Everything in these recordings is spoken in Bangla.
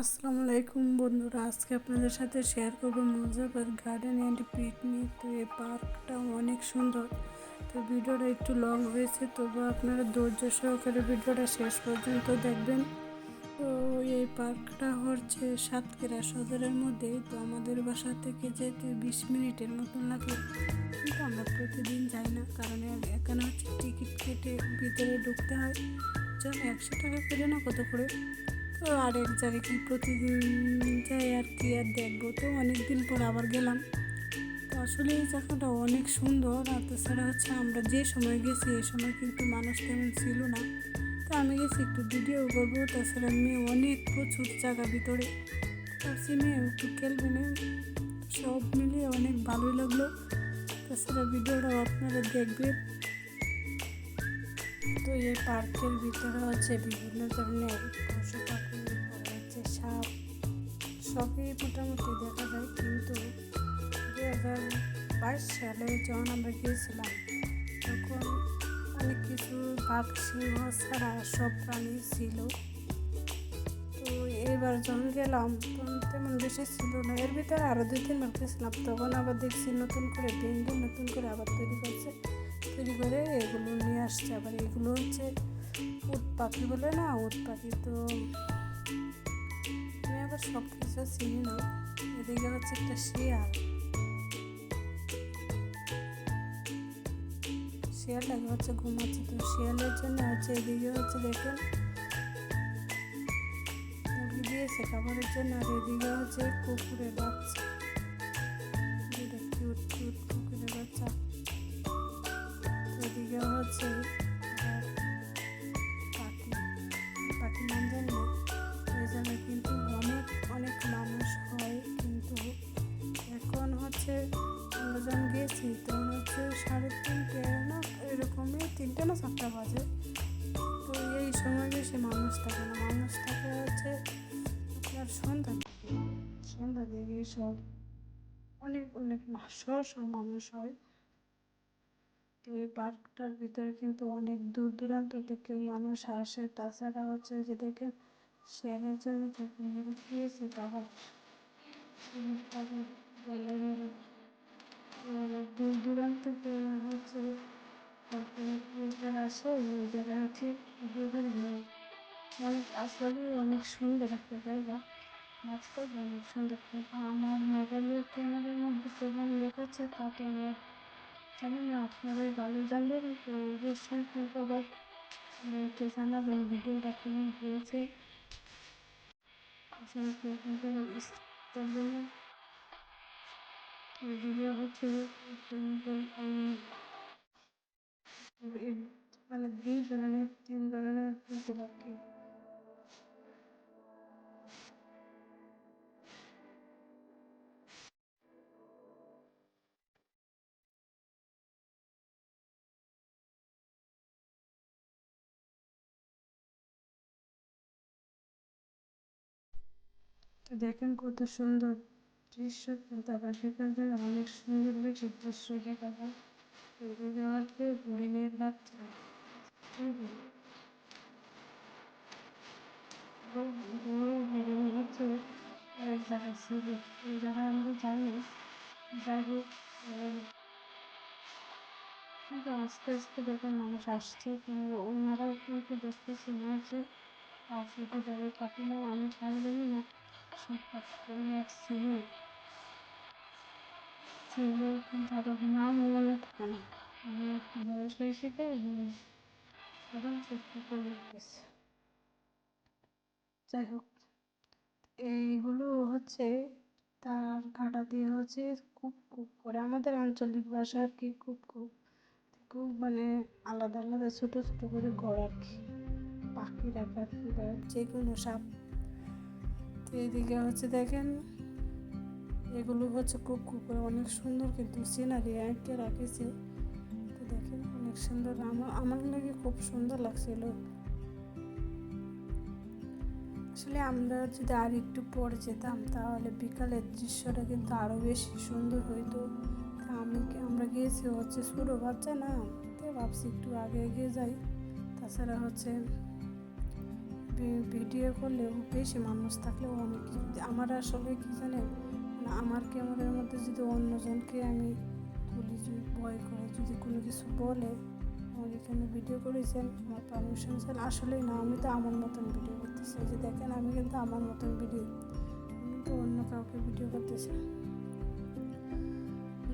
আসসালামু আলাইকুম বন্ধুরা, আজকে আপনাদের সাথে শেয়ার করব মুজাফর গার্ডেন অ্যান্ড পিকনিক তো এই পার্কটা অনেক সুন্দর। তো ভিডিওটা একটু লং হয়েছে, তবু আপনারা ধৈর্য সহকারে ভিডিওটা শেষ পর্যন্ত দেখবেন। তো এই পার্কটা হচ্ছে সাতক্ষীরা সদরের মধ্যে, তো আমাদের বাসা থেকে যেতে বিশ মিনিটের মতন লাগে। কিন্তু আমরা প্রতিদিন যাই না, কারণ এখানে হচ্ছে টিকিট কেটে ভিতরে ঢুকতে হয়। যেন একশো টাকা করে না, কত করে? তো আর এক জায়গায় কি প্রতিদিন যাই আর কি আর দেখব? তো অনেক দিন পর আবার গেলাম। তো আসলে এই জায়গাটা অনেক সুন্দর। আর তাছাড়া হচ্ছে আমরা যে সময় গেছি, এই সময় কিন্তু মানুষ তেমন ছিল না। তো আমি গেছি একটু ভিডিও করব। তাছাড়া মেয়ে অনেক প্রচুর জায়গা ভিতরে। ভাবছি মেয়ে একটু খেলবে না? সব মিলিয়ে অনেক ভালোই লাগল। তাছাড়া ভিডিওটাও আপনারা দেখবেন। তো এই পার্কের ভিতরে হচ্ছে বিভিন্ন ধরনের সাপ সবই মোটামুটি দেখা যায়, কিন্তু দু হাজার বাইশ সালে যখন আমরা গিয়েছিলাম, তখন অনেক কিছু বাঘ, সিংহ ছাড়া সব প্রাণী ছিল। তো এবার যখন গেলাম, তখন তেমন বেশি ছিল না। এর ভিতরে আরও দুই তিনবার গেছিলাম, তখন আবার দেখছি নতুন করে ভেঙে নতুন করে আবার তৈরি করছে। তৈরি করে এগুলো নিয়ে আসছে। আবার এগুলো হচ্ছে উট পাখি বলে না? উট পাখি তো আবার সব কিছু ছিল এদিকে হচ্ছে একটা শিয়াল। শিয়ালটাকে হচ্ছে ঘুমাচ্ছে। তো শিয়ালের জন্য হচ্ছে এদিকে হচ্ছে দেখুন, মুরগি দিয়েছে। খাবারের জন্য আর এদিকে হচ্ছে কুকুরের বাচ্চা। তিনটে না চারটা বাজে। তো এই সময় বেশি মানুষ থাকে না মানুষ থাকে হচ্ছে আপনার সন্ধ্যা সন্ধ্যা দিকে সব অনেক অনেক সব মানুষ হয়। তো এই পার্কটার ভিতরে কিন্তু অনেক দূর দূরান্ত থেকে মানুষ আসে। তাছাড়া হচ্ছে যে দেখেন শেয়ারের জন্য গিয়েছে তখন দূর দূরান্ত থেকে হচ্ছে আসলে অনেক সুন্দর একটা জায়গা। রাস্তা অনেক সুন্দর আমার মোবাইলের ক্যামেরার মধ্যে লেখেছে তাতে আমার জানি না আপনারা ভালো আমাকে জানাবেন হয়েছে ভিডিও হচ্ছে দুই ধরনের তিন ধরনের হতে পারি তো দেখেন কত সুন্দর দৃশ্য আবার সেখানে অনেক সুন্দর বেশি দৃশ্য দেখা জায়গায় আমরা জানি যাই কিন্তু আস্তে আস্তে দেখেন মানুষ আসছে কিন্তু ওনারাও কিন্তু দেখতেছি মনে হচ্ছে আফ্রিকা যাবে পাখি না আমি তাই জানি না সব পাখি এক ছিল ছিল তাদের নাম মনে থাকে না বয়স হয়েছে তো এখন চেষ্টা করে গেছে যাই হোক এইগুলো হচ্ছে তার কাটা দিয়ে হচ্ছে খুব খুব করে। আমাদের আঞ্চলিক ভাষা আর কি খুব খুব খুব মানে আলাদা আলাদা, ছোটো ছোটো করে ঘর আর কি। পাখি রাখার যে কোনো সাপ। তো এইদিকে হচ্ছে দেখেন এগুলো হচ্ছে খুব করে অনেক সুন্দর কিন্তু সিনারি আঁকে রাখেছে। তো দেখেন অনেক সুন্দর। আমার আমার লাগে খুব সুন্দর লাগছিল। আসলে আমরা যদি আর একটু পরে যেতাম তাহলে বিকালের দৃশ্যটা কিন্তু আরও বেশি সুন্দর হইতো। তা আমি আমরা গিয়েছি হচ্ছে ছোটো বাচ্চা না, তো ভাবছি একটু আগে এগিয়ে যাই। তাছাড়া হচ্ছে ভিডিও করলেও বেশি মানুষ থাকলেও অনেক কিছু, আমার আসলে কি জানেন মানে আমার ক্যামেরার মধ্যে যদি অন্যজনকে আমি তুলি যদি ভয় করে যদি কোনো কিছু বলে, আমার এখানে ভিডিও করেছেন, আমার পারমিশন চান আসলেই না, আমি তো আমার মতন ভিডিও করতেছি। যে দেখেন, আমি কিন্তু আমার মতন ভিডিও আমি তো অন্য কাউকে ভিডিও করতেছি না।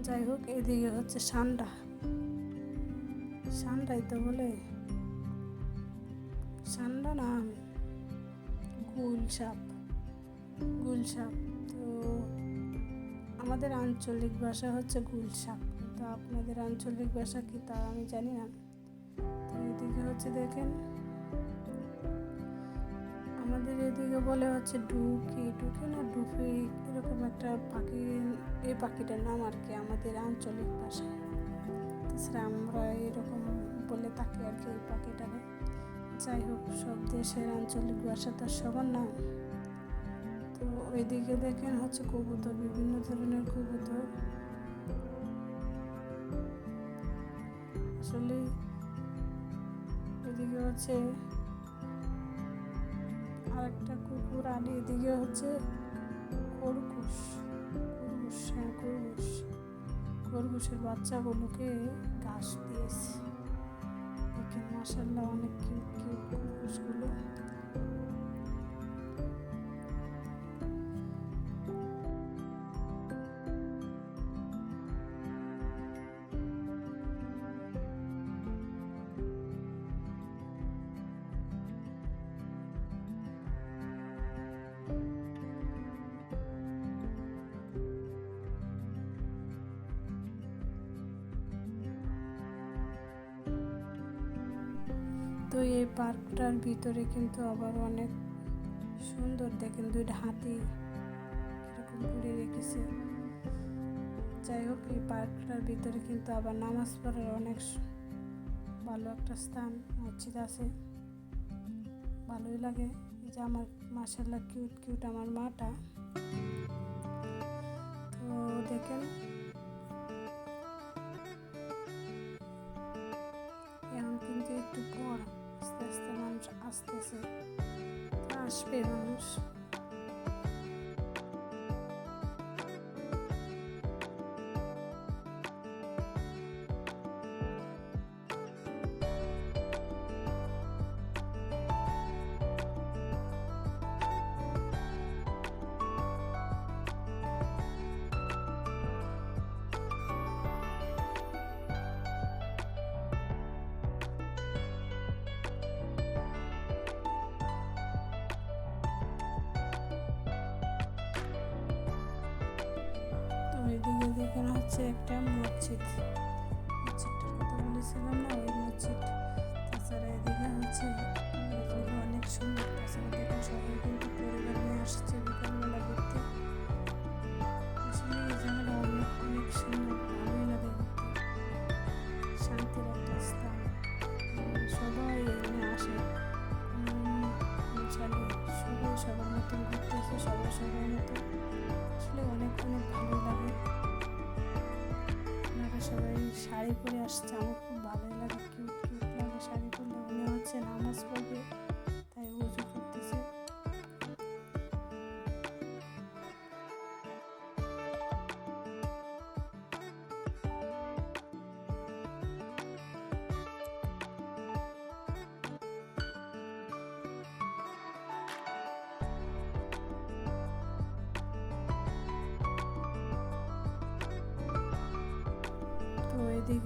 যাই হোক, এদিকে হচ্ছে সান্ডা। সান্ডাই তো বলে, সান্ডা না গুল সাপ গুল সাপ আমাদের আঞ্চলিক ভাষা হচ্ছে গুল সাপ তো আপনাদের আঞ্চলিক ভাষা কি তা আমি জানি না। তো এদিকে হচ্ছে দেখেন, আমাদের এদিকে বলে হচ্ছে ডুকি। ডুকি না, ডুফি এরকম একটা পাখি, এই পাখিটার নাম আর কি আমাদের আঞ্চলিক ভাষায় তাছাড়া আমরা এরকম বলে থাকি আর কি এই পাখিটাকে। যাই হোক, সব দেশের আঞ্চলিক ভাষা তো সবার না ওইদিকে দেখেন হচ্ছে কবুতর, বিভিন্ন ধরনের কবুতর। আসলে ওইদিকে হচ্ছে আরেকটা কুকুর আর এদিকে হচ্ছে খরগোশ। খরগোশ হ্যাঁ খরগোশ। খরগোশের বাচ্চাগুলোকে ঘাস দিয়েছে। দেখেন মাসাল্লাহ অনেক কিউট কিউট খরগোশগুলো এই পার্কটার ভিতরে কিন্তু আবার অনেক সুন্দর। দেখেন দুইটা হাতি এরকম ঘুরে রেখেছে। যাই হোক, এই পার্কটার ভিতরে কিন্তু আবার নামাজ পড়ার অনেক ভালো একটা স্থান, মসজিদ আছে। ভালোই লাগে। যে আমার মাসাল্লাহ কিউট কিউট আমার মাটা। তো দেখেন, এখন কিন্তু একটু পর আস্তে আস্তে মানুষ আসতেছে তো এদিকে দেখেন হচ্ছে একটা মসজিদ। মসজিদটার কথা বলেছিলাম না? ওই মসজিদ। তাছাড়া এদিকে হচ্ছে অনেক সুন্দর। তাছাড়া দেখেন সবাই কিন্তু পরিবার নিয়ে আসছে বিকালবেলা ঘুরতে। আসলে এই অনেক অনেক সুন্দর। ভালোই লাগে ঘুরতে। সবাই এখানে আসে। সবাই সবার মতন ঘুরতেছে সবাই সবার মতন আসলে অনেক অনেক ভালো লাগে। আপনারা সবাই শাড়ি পরে আসছে, আমার খুব ভালোই লাগে। কিউট কিউট লাগে শাড়ি পরলে। মনে হচ্ছে নামাজ পড়বে।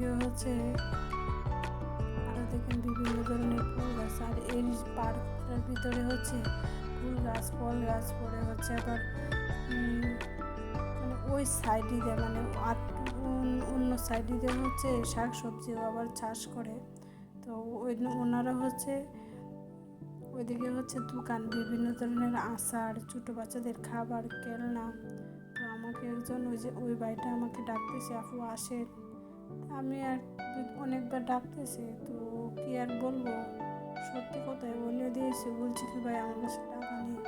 এদিকে হচ্ছে আরও দেখেন বিভিন্ন ধরনের ফুল গাছ। আর এই পার্কটার ভিতরে হচ্ছে ফুল গাছ, ফল গাছ পরে হচ্ছে। আবার মানে ওই সাইডে দিয়ে মানে আর অন্য- সাইডে দিয়ে হচ্ছে শাক সবজিও আবার চাষ করে। তো ওই ওনারা হচ্ছে ওইদিকে হচ্ছে দোকান, বিভিন্ন ধরনের আচার, ছোটো বাচ্চাদের খাবার, খেলনা। তো আমাকে একজন ওই যে, ওই বাড়িটা আমাকে ডাকতেছে, আপু, আসেন। আমি আর অনেকবার ডাকতেছি, তো কি আর বলব? সত্যি কথাই বলে দিয়েছে, বলছি কি ভাই আমার কাছে টাকা নেই।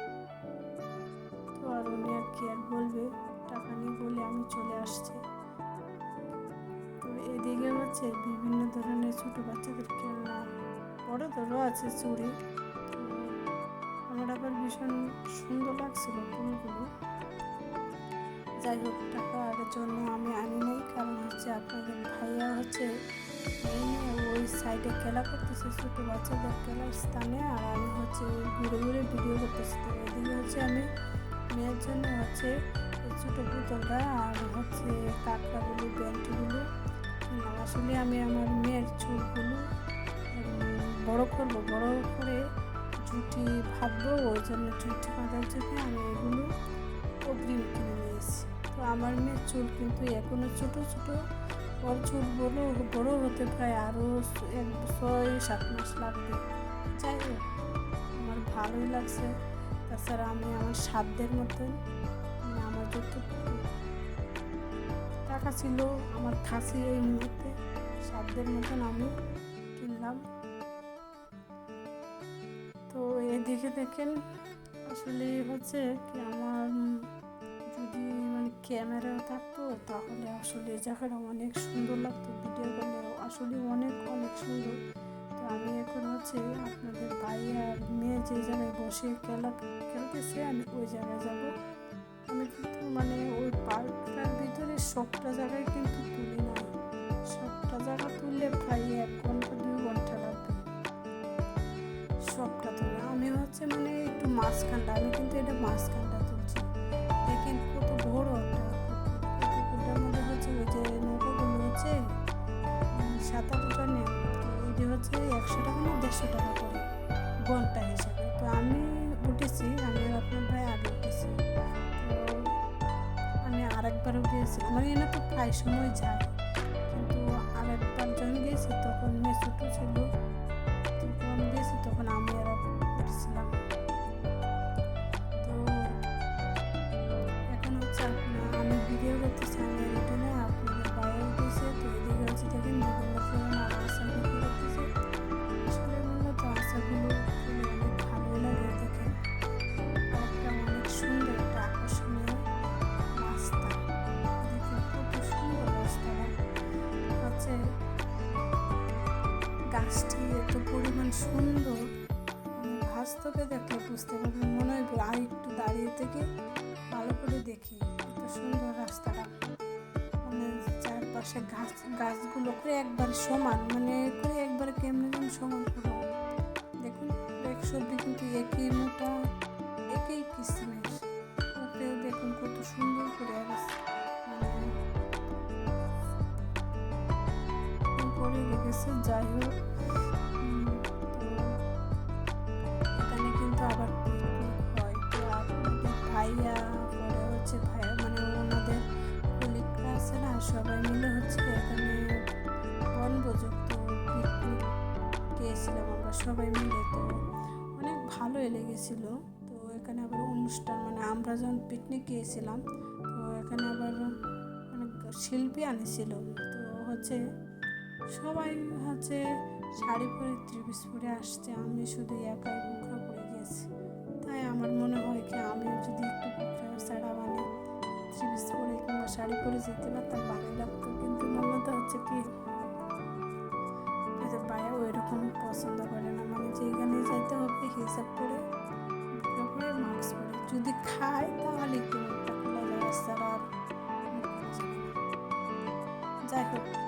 তো আর উনি আর কি আর বলবে? টাকা নেই বলে আমি চলে আসছি। তো এদিকে হচ্ছে বিভিন্ন ধরনের ছোট বাচ্চাদের খেলনা বড়দেরও আছে চুড়ি। আমার আবার ভীষণ সুন্দর লাগছিল ফুলগুলো। যাই হোক, টাকা টাকার জন্য হচ্ছে ওই সাইডে খেলা করতেছে, ছোটো বাচ্চাদের খেলার স্থানে, আর আমি হচ্ছে ঘুরে ঘুরে ভিডিও করতেছি। তো এদিকে হচ্ছে আমি মেয়ের জন্য হচ্ছে ছোটো পুতুলটা আর হচ্ছে কাঁকড়াগুলো, ব্যান্ডগুলো আসলে আমি আমার মেয়ের চুলগুলো বড় করব, বড় করে চুটি ভাববো, ওই জন্য চুটি বাঁধার জন্য আমি এগুলো অগ্রিম কিনে নিয়েছি। তো আমার মেয়ের চুল কিন্তু এখনও ছোটো ছোটো ওর বড় বড় হতে প্রায় আরও এক ছয়, সাত মাস লাগবে। যাই হোক, আমার ভালোই লাগছে। তাছাড়া আমি আমার সাধ্যের মতন আমার যতটুকু টাকা ছিল, আমার খাসি এই মুহূর্তে, সাধ্যের মতন আমি কিনলাম। তো এদিকে দেখেন, আসলে হচ্ছে কি আমার ক্যামেরা থাকতো, তাহলে আসলে জায়গাটা অনেক সুন্দর লাগতো ভিডিও করলে আসলে অনেক অনেক সুন্দর। তো আমি এখন হচ্ছে আপনাদের ভাই আর মেয়ে যে জায়গায় বসে খেলা, খেলতেছে, আমি ওই জায়গায় যাব। আমি কিন্তু মানে ওই পার্কটার ভিতরে সবটা জায়গায় কিন্তু তুলি না সবটা জায়গা তুললে প্রায় এক ঘণ্টা, দুই ঘণ্টা লাগবে। সবটা তুলে। আমি হচ্ছে মানে একটু মাঝখানটা, আমি কিন্তু এটা মাঝখানটা প্রায় সময় যায়। বাস্তবে দেখলে বুঝতে পারবেন মনে হয় আর একটু দাঁড়িয়ে থেকে ভালো করে দেখি এত সুন্দর রাস্তাটা। মানে চারপাশে গাছ, গাছগুলো করে একবার সমান মানে করে একবার কেমন সমান করে দেখুন এক সবজি কিন্তু একই মোটা, একই কিসমিস উপরেও দেখুন কত সুন্দর করে মানে রেখেছে যাই হোক। সবাই মিলে তো অনেক ভালোই লেগেছিল। তো এখানে আবার অনুষ্ঠান মানে আমরা যখন পিকনিক গিয়েছিলাম, তো এখানে আবার অনেক শিল্পী আনেছিল। তো হচ্ছে সবাই হচ্ছে শাড়ি পরে ত্রিপিস পরে আসছে, আমি শুধু একাই বুকরা পরে গিয়েছি তাই আমার মনে হয় কি আমিও যদি একটু বুকরা ছাড়া মানে ত্রিপিস পরে কিংবা শাড়ি পরে যেতে পারতাম ভালোই লাগতো। কিন্তু মূলত হচ্ছে কি বাইরে ওই রকম পছন্দ হিসাব করে তারপরে পরে মাস্ক পরে যদি খায় তাহলে একটু মুখটা খোলা যায় আর। যাই হোক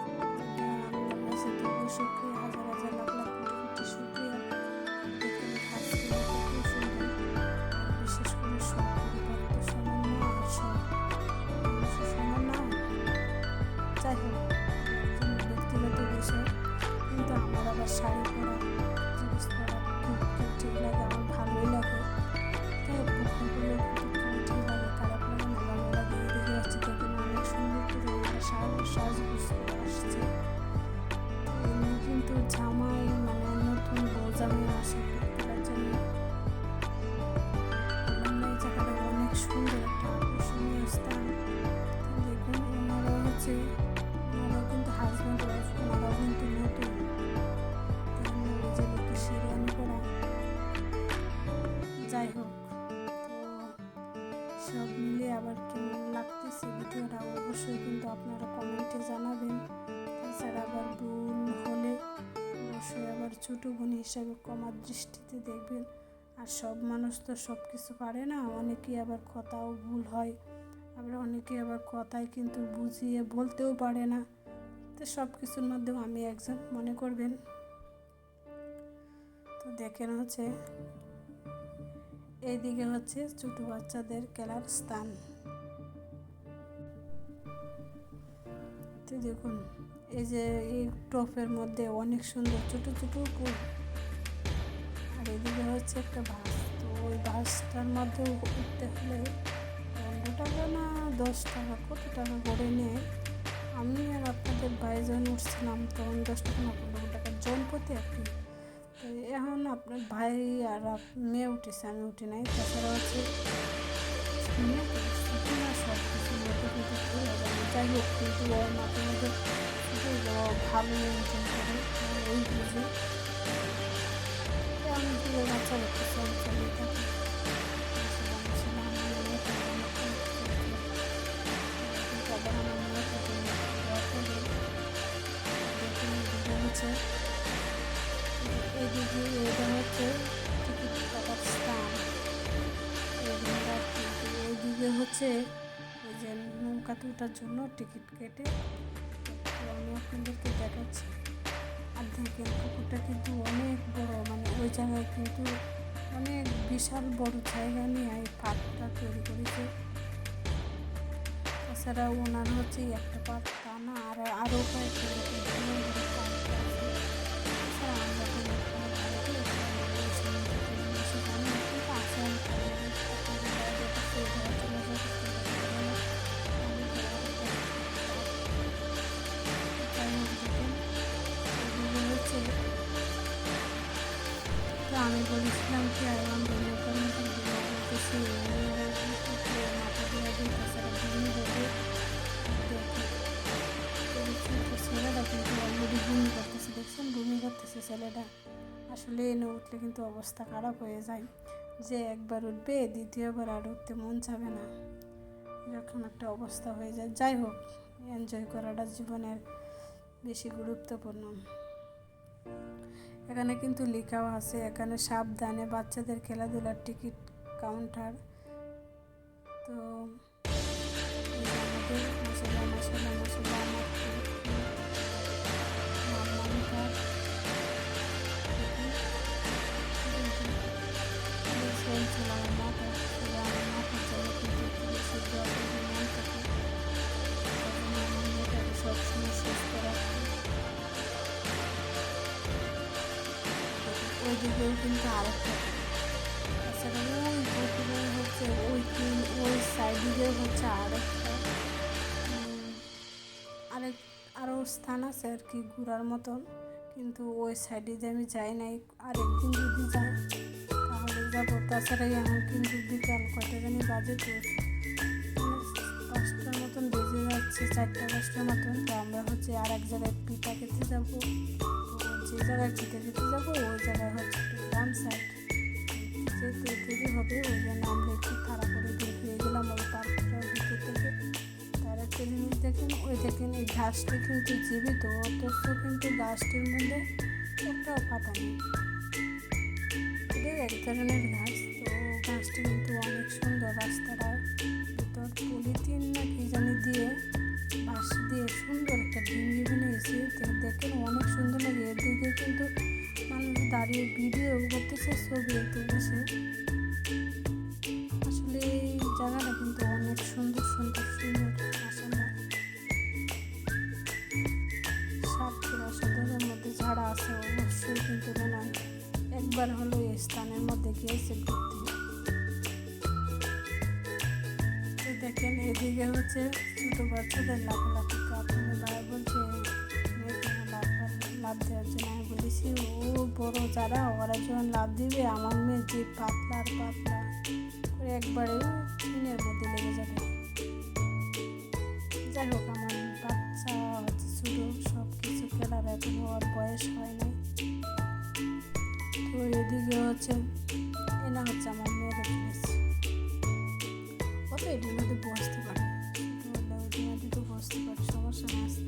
ছোটো বোন হিসাবে কমার দৃষ্টিতে দেখবেন। আর সব মানুষ তো সব কিছু পারে না, অনেকেই আবার কথাও ভুল হয়। আবার অনেকে আবার কথায় কিন্তু বুঝিয়ে বলতেও পারে না। তো সব কিছুর মাধ্যমে আমি একজন মনে করবেন। তো দেখেন হচ্ছে, এইদিকে হচ্ছে ছোটো বাচ্চাদের খেলার স্থান। তো দেখুন এই যে এই টপের মধ্যে অনেক সুন্দর, ছোট ছোট ফুল আর এদিকে হচ্ছে একটা বাস। তো ওই বাসটার মধ্যে উঠতে হলে পনেরো টাকা না দশ টাকা, কত টাকা করে নেয়? আমি আর আপনাদের বাইজন উঠছিলাম, তখন দশ টাকা না পনেরো টাকা জন প্রতি কি। তো এখন আপনার ভাই আর মেয়ে উঠেছে, আমি উঠি নাই। তাছাড়া হচ্ছে সব কিছু যাই হোক, কিন্তু ওর মাঝে মধ্যে ভালো মেনটেন করে ওই বুঝে আমি পুরো বাচ্চা মনে থাকে হচ্ছে এদিকে এটা হচ্ছে টিকিট কাটার স্থান এইদিকে হচ্ছে ওই যে নৌকাতে ওঠার জন্য টিকিট কেটে আমি আপনাদেরকে দেখাচ্ছি। আর দেখেন, পুকুরটা কিন্তু অনেক বড় মানে ওই জায়গায় কিন্তু অনেক বিশাল বড় জায়গা নিয়ে এই পার্কটা তৈরি করেছে। তাছাড়া ওনার হচ্ছে একটা পার্ক, তা না, আর আরও কয়েকটা আমি বলেছিলাম কি আইলাম বলে বলতেছি মাথা দিয়ে ঘুমিয়ে যাবে ছেলেটা কিন্তু অলরেডি ঘুমি করতেছে দেখছেন ঘুমি করতেছে ছেলেটা আসলে এনে উঠলে কিন্তু অবস্থা খারাপ হয়ে যায়। যে একবার উঠবে, দ্বিতীয়বার আর উঠতে মন চাবে না। এরকম একটা অবস্থা হয়ে যায়। যাই হোক এনজয় করাটা জীবনের বেশি গুরুত্বপূর্ণ। এখানে কিন্তু লেখাও আছে। এখানে সাবধানে বাচ্চাদের খেলাধুলার টিকিট কাউন্টার। তো মশলা মশলা মশলা ওইদিকেও কিন্তু আরেকটা তাছাড়া ওই পুকুরে হচ্ছে ওই ওই সাইডে হচ্ছে আরেকটা আরেক আরও স্থান আছে আর কি ঘোরার মতন কিন্তু ওই সাইডে যে আমি যাই নাই আরেকদিন যদি যাই তাহলে যাব তাছাড়া এখন কিন্তু বিকাল কটা জানি বাজে তো পাঁচটার মতন বেজে যাচ্ছে চারটা পাঁচটার মতন তো আমরা হচ্ছে আর এক জায়গায় পিঠা খেতে যাব যে জায়গায় পিঠা খেতে যাব ওই জায়গায় হচ্ছে একটু গ্রাম সাইড যেহেতু দেরি হবে, ওই জন্য আমরা একটু তাড়াতাড়ি বের হয়ে গেলাম ওই পার্কটার ভিতর থেকে। তার একটা জিনিস দেখেন, ওই দেখেন এই ঘাসটা কিন্তু জীবিত, অথচ কিন্তু গাছটির মধ্যে একটাও পাতা নেই। এক ধরনের ঘাস তো ঘাসটি কিন্তু অনেক সুন্দর রাস্তাটা ভিতর পলিথিন দেখেন অনেক সুন্দর লাগে। এদিকে কিন্তু মানুষ দাঁড়িয়ে ভিডিও করতেছে ছবি তুলতেছে। আসলে এই জায়গাটা কিন্তু অনেক সুন্দর সুন্দর সুন্দর। আসলে সাতক্ষীরা সদরের মধ্যে ঝাড়া আছে, অবশ্যই কিন্তু মনে একবার হলো এই স্থানের মধ্যে গিয়েছে ঘুরতে দেখেন এদিকে হচ্ছে ছোটো বাচ্চাদের লাফালাফি। বড় যারা, ওরা যখন লাভ দিবে, আমার মেয়ে যে পাতলার পাতলা একবারে টিনের মধ্যে লেগে যাবে। যাই হোক, আমার বাচ্চা হচ্ছে ছোটো সব কিছু খেলার এখন ওর বয়স হয় নাই। তো এদিকে হচ্ছে এনা হচ্ছে আমার মেয়েদের জিনিস কত এটির মধ্যে বসতে পারে। তো বসতে পারে, সমস্যা না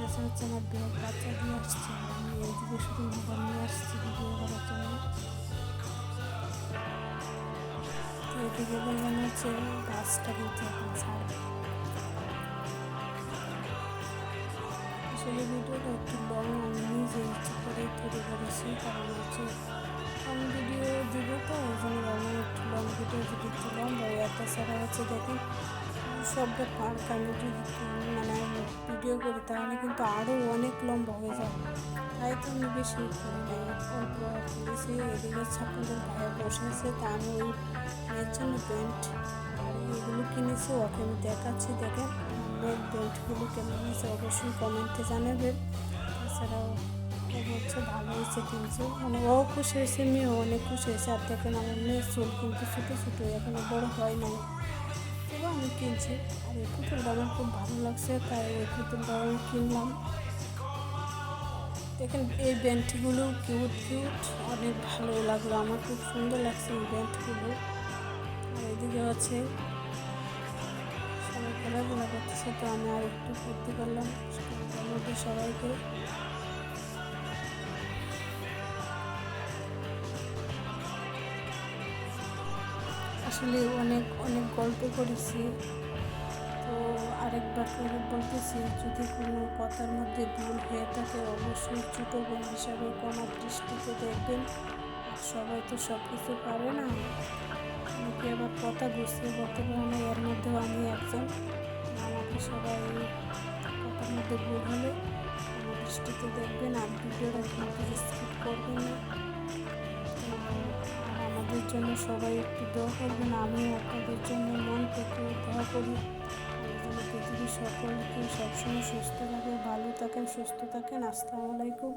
কাছে হচ্ছে আমার ব্যাগ, বাচ্চা দিয়ে আসছে, আমি এইদিকে শুধু মোবাইল নিয়ে আসছি ভিডিও করার জন্য। এদিকে বললাম হচ্ছে গাছটা কিন্তু এখন ছাড়বে। আসলে ভিডিওটা একটু লং আমি নিজে ইচ্ছে করে তৈরি করেছি কারণ হচ্ছে আমি ভিডিও দিব তো, ওই জন্য ভাবলাম একটু লং ভিডিও যদি একটু লম্বা আর তাছাড়া হচ্ছে দেখেন সবটা পার্ক আমি যদি মানে ভিডিও করি, তাহলে কিন্তু আরও অনেক লম্বা হয়ে যায় তাই তো আমি বেশি অল্প করেছি এদিকে ছাত্রদের ভাইয়া বসে আছে তা আমি ওই মেয়ের জন্য প্যান্ট এগুলো কিনেছি, ওকে আমি দেখাচ্ছি, দেখেন। মেয়ের প্যান্টগুলো কেমন হয়েছে অবশ্যই কমেন্টে জানাবেন। তাছাড়াও হচ্ছে ভালো হয়েছে কিনছে মানে ও খুশি হয়েছে, মেয়েও অনেক খুশি হয়েছে। আর দেখেন আমার মেয়ের চুল কিন্তু ছোটো ছোটো, এখনও বড় হয় আমি কিনছি। আর এই পুতুলটা আমার খুব ভালো লাগছে, তাই ওই পুতুলটা আমি কিনলাম। দেখেন, এই ব্যান্ডগুলো কিউট কিউট অনেক ভালো লাগল আমার, খুব সুন্দর লাগছে এই ব্যান্ডগুলো আর এদিকে হচ্ছে, সবাই খেলাধুলা করতেছে, তো আমি আর একটু করতে পারলাম সবাইকে। আসলে অনেক অনেক গল্প করেছি। তো আরেকবার করে বলতেছি, যদি কোনো কথার মধ্যে ভুল হয়ে থাকে, অবশ্যই ছোটো বোন হিসাবে কোনো দৃষ্টিতে দেখবেন। সবাই তো সব কিছু পারে না। অনেকে আবার কথা বুঝতে বলতে পারে এর মধ্যেও আমি একজন। আমাকে সবাই কথার মধ্যে ভুল হলে আমার দৃষ্টিতে দেখবেন, আর ভিডিওটা কিন্তু স্কিপ করবেন না। জন্য সবাই একটু দোয়া করবেন। আমি আপনাদের জন্য মন থেকে দোয়া করি। পৃথিবীর সকলকে সবসময় সুস্থ থাকে ভালো থাকেন, সুস্থ থাকেন। আসসালামু আলাইকুম।